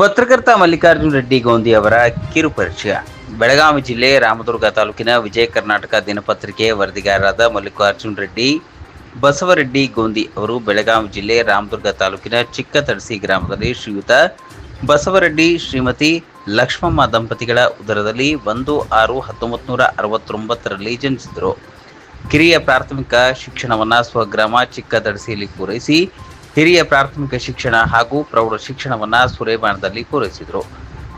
ಪತ್ರಕರ್ತ ಮಲ್ಲಿಕಾರ್ಜುನ ರೆಡ್ಡಿ ಗೋಂದಿ ಅವರ ಕಿರು ಪರಿಚಯ. ಬೆಳಗಾವಿ ಜಿಲ್ಲೆ ರಾಮದುರ್ಗ ತಾಲೂಕಿನ ವಿಜಯ ಕರ್ನಾಟಕ ದಿನಪತ್ರಿಕೆ ವರದಿಗಾರರಾದ ಮಲ್ಲಿಕಾರ್ಜುನ್ ರೆಡ್ಡಿ ಬಸವರೆಡ್ಡಿ ಗೋಂದಿ ಅವರು ಬೆಳಗಾವಿ ಜಿಲ್ಲೆ ರಾಮದುರ್ಗ ತಾಲೂಕಿನ ಚಿಕ್ಕತಡಸಿ ಗ್ರಾಮದಲ್ಲಿ ಶ್ರೀಯುತ ಬಸವರೆಡ್ಡಿ ಶ್ರೀಮತಿ ಲಕ್ಷ್ಮಮ್ಮ ದಂಪತಿಗಳ ಉದರದಲ್ಲಿ ಒಂದು ಆರು ಹತ್ತೊಂಬತ್ತು ನೂರ ಅರವತ್ತೊಂಬತ್ತರಲ್ಲಿ ಜನಿಸಿದರು. ಕಿರಿಯ ಪ್ರಾಥಮಿಕ ಶಿಕ್ಷಣವನ್ನು ಸ್ವಗ್ರಾಮ ಚಿಕ್ಕ ತಡಸಿಯಲ್ಲಿ ಪೂರೈಸಿ ಹಿರಿಯ ಪ್ರಾಥಮಿಕ ಶಿಕ್ಷಣ ಹಾಗೂ ಪ್ರೌಢ ಶಿಕ್ಷಣವನ್ನು ಸುರೇಬಾಣದಲ್ಲಿ ಪೂರೈಸಿದರು.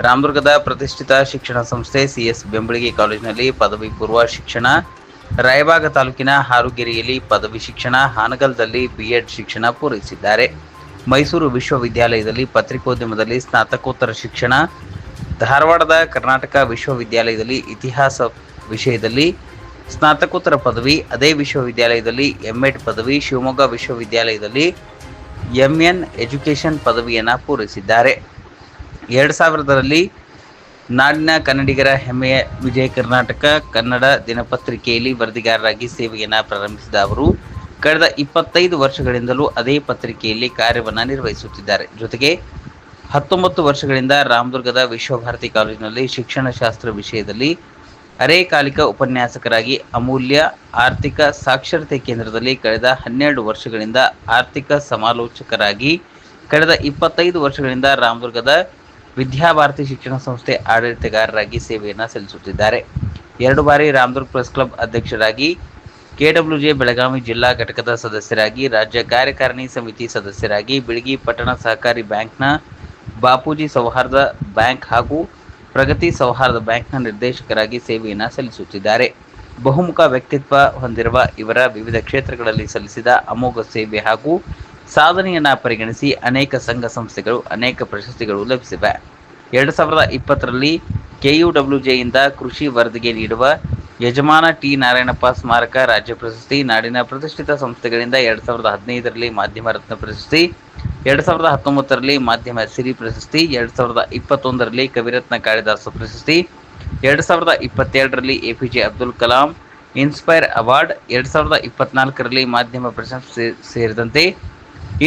ರಾಮದುರ್ಗದ ಪ್ರತಿಷ್ಠಿತ ಶಿಕ್ಷಣ ಸಂಸ್ಥೆ ಸಿಎಸ್ ಬೆಂಬಳಿಗೆ ಕಾಲೇಜಿನಲ್ಲಿ ಪದವಿ ಪೂರ್ವ ಶಿಕ್ಷಣ, ರಾಯಬಾಗ ತಾಲೂಕಿನ ಹಾರುಗೆರೆಯಲ್ಲಿ ಪದವಿ ಶಿಕ್ಷಣ, ಹಾನಗಲ್ದಲ್ಲಿ ಬಿಎಡ್ ಶಿಕ್ಷಣ ಪೂರೈಸಿದ್ದಾರೆ. ಮೈಸೂರು ವಿಶ್ವವಿದ್ಯಾಲಯದಲ್ಲಿ ಪತ್ರಿಕೋದ್ಯಮದಲ್ಲಿ ಸ್ನಾತಕೋತ್ತರ ಶಿಕ್ಷಣ, ಧಾರವಾಡದ ಕರ್ನಾಟಕ ವಿಶ್ವವಿದ್ಯಾಲಯದಲ್ಲಿ ಇತಿಹಾಸ ವಿಷಯದಲ್ಲಿ ಸ್ನಾತಕೋತ್ತರ ಪದವಿ, ಅದೇ ವಿಶ್ವವಿದ್ಯಾಲಯದಲ್ಲಿ ಎಂಎಡ್ ಪದವಿ, ಶಿವಮೊಗ್ಗ ವಿಶ್ವವಿದ್ಯಾಲಯದಲ್ಲಿ ಎಂಎನ್ ಎಜುಕೇಷನ್ ಪದವಿಯನ್ನು ಪೂರೈಸಿದ್ದಾರೆ. ಎರಡು ಸಾವಿರದರಲ್ಲಿ ನಾಡಿನ ಕನ್ನಡಿಗರ ಹೆಮ್ಮೆಯ ವಿಜಯ ಕರ್ನಾಟಕ ಕನ್ನಡ ದಿನಪತ್ರಿಕೆಯಲ್ಲಿ ವರದಿಗಾರರಾಗಿ ಸೇವೆಯನ್ನು ಪ್ರಾರಂಭಿಸಿದ ಅವರು, ಕಳೆದ ಇಪ್ಪತ್ತೈದು ವರ್ಷಗಳಿಂದಲೂ ಅದೇ ಪತ್ರಿಕೆಯಲ್ಲಿ ಕಾರ್ಯವನ್ನು ನಿರ್ವಹಿಸುತ್ತಿದ್ದಾರೆ. ಜೊತೆಗೆ ಹತ್ತೊಂಬತ್ತು ವರ್ಷಗಳಿಂದ ರಾಮದುರ್ಗದ ವಿಶ್ವಭಾರತಿ ಕಾಲೇಜಿನಲ್ಲಿ ಶಿಕ್ಷಣಶಾಸ್ತ್ರ ವಿಷಯದಲ್ಲಿ ಅರೆಕಾಲಿಕ ಉಪನ್ಯಾಸಕರಾಗಿ ಅಮೂಲ್ಯ ಆರ್ಥಿಕ ಸಾಕ್ಷರತೆ ಕೇಂದ್ರದಲ್ಲಿ ಕಳೆದ ಹನ್ನೆರಡು ವರ್ಷಗಳಿಂದ ಆರ್ಥಿಕ ಸಮಾಲೋಚಕರಾಗಿ, ಕಳೆದ ಇಪ್ಪತ್ತೈದು ವರ್ಷಗಳಿಂದ ರಾಮದುರ್ಗದ ವಿದ್ಯಾಭಾರತಿ ಶಿಕ್ಷಣ ಸಂಸ್ಥೆ ಆಡಳಿತಗಾರರಾಗಿ ಸೇವೆಯನ್ನು ಸಲ್ಲಿಸುತ್ತಿದ್ದಾರೆ. ಎರಡು ಬಾರಿ ರಾಮದುರ್ಗ ಪ್ರೆಸ್ ಕ್ಲಬ್ ಅಧ್ಯಕ್ಷರಾಗಿ ಕೆಡಬ್ಲ್ಯೂಜೆ ಬೆಳಗಾವಿ ಜಿಲ್ಲಾ ಘಟಕದ ಸದಸ್ಯರಾಗಿ, ರಾಜ್ಯ ಕಾರ್ಯಕಾರಿಣಿ ಸಮಿತಿ ಸದಸ್ಯರಾಗಿ, ಬಿಳಗಿ ಪಟ್ಟಣ ಸಹಕಾರಿ ಬ್ಯಾಂಕ್ನ ಬಾಪೂಜಿ ಸೌಹಾರ್ದ ಬ್ಯಾಂಕ್ ಹಾಗೂ ಪ್ರಗತಿ ಸೌಹಾರ್ದ ಬ್ಯಾಂಕ್ನ ನಿರ್ದೇಶಕರಾಗಿ ಸೇವೆಯನ್ನು ಸಲ್ಲಿಸುತ್ತಿದ್ದಾರೆ. ಬಹುಮುಖ ವ್ಯಕ್ತಿತ್ವ ಹೊಂದಿರುವ ಇವರ ವಿವಿಧ ಕ್ಷೇತ್ರಗಳಲ್ಲಿ ಸಲ್ಲಿಸಿದ ಅಮೋಘ ಸೇವೆ ಹಾಗೂ ಸಾಧನೆಯನ್ನು ಪರಿಗಣಿಸಿ ಅನೇಕ ಸಂಘ ಸಂಸ್ಥೆಗಳು, ಅನೇಕ ಪ್ರಶಸ್ತಿಗಳು ಲಭಿಸಿವೆ. ಎರಡು ಸಾವಿರದ ಇಪ್ಪತ್ತರಲ್ಲಿ ಕೆಯುಡಬ್ಲ್ಯೂಜೆಯಿಂದ ಕೃಷಿ ವರದಿಗೆ ನೀಡುವ ಯಜಮಾನ ಟಿ ನಾರಾಯಣಪ್ಪ ಸ್ಮಾರಕ ರಾಜ್ಯ ಪ್ರಶಸ್ತಿ, ನಾಡಿನ ಪ್ರತಿಷ್ಠಿತ ಸಂಸ್ಥೆಗಳಿಂದ ಎರಡು ಸಾವಿರದ ಹದಿನೈದರಲ್ಲಿ ಮಾಧ್ಯಮ ರತ್ನ ಪ್ರಶಸ್ತಿ ಎರಡು ಸಾವಿರದ ಹತ್ತೊಂಬತ್ತರಲ್ಲಿ ಮಾಧ್ಯಮ ಸಿರಿ ಪ್ರಶಸ್ತಿ, ಎರಡು ಸಾವಿರದ ಇಪ್ಪತ್ತೊಂದರಲ್ಲಿ ಕವಿರತ್ನ ಕಾಳಿದಾಸ ಪ್ರಶಸ್ತಿ, ಎರಡು ಸಾವಿರದ ಇಪ್ಪತ್ತೆರಡರಲ್ಲಿ A P J Abdul Kalam inspire award, ಎರಡು ಸಾವಿರದ ಇಪ್ಪತ್ನಾಲ್ಕರಲ್ಲಿ ಮಾಧ್ಯಮ ಪ್ರಶಸ್ತಿ ಸೇರಿದಂತೆ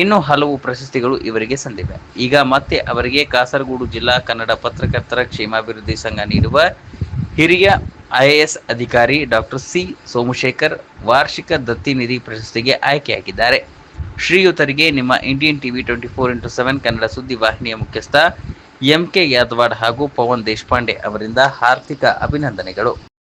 ಇನ್ನೂ ಹಲವು ಪ್ರಶಸ್ತಿಗಳು ಇವರಿಗೆ ಸಂದಿವೆ. ಈಗ ಮತ್ತೆ ಅವರಿಗೆ ಕಾಸರಗೋಡು ಜಿಲ್ಲಾ ಕನ್ನಡ ಪತ್ರಕರ್ತರ ಕ್ಷೇಮಾಭಿವೃದ್ಧಿ ಸಂಘ ನೀಡುವ ಹಿರಿಯ ಐಎಎಸ್ ಅಧಿಕಾರಿ ಡಾಕ್ಟರ್ ಸಿ ಸೋಮಶೇಖರ್ ವಾರ್ಷಿಕ ದತ್ತಿ ನಿಧಿ ಪ್ರಶಸ್ತಿಗೆ ಆಯ್ಕೆಯಾಗಿದ್ದಾರೆ. ಶ್ರೀಯುತರಿಗೆ ನಿಮ್ಮ Indian TV twenty four into seven Kannada ಸುದ್ದಿ ವಾಹಿನಿಯ ಮುಖ್ಯಸ್ಥ ಎಂ ಕೆ ಯಾದವಾಡ್ ಹಾಗೂ ಪವನ್ ದೇಶಪಾಂಡೆ ಅವರಿಂದ ಹಾರ್ದಿಕ ಅಭಿನಂದನೆಗಳು.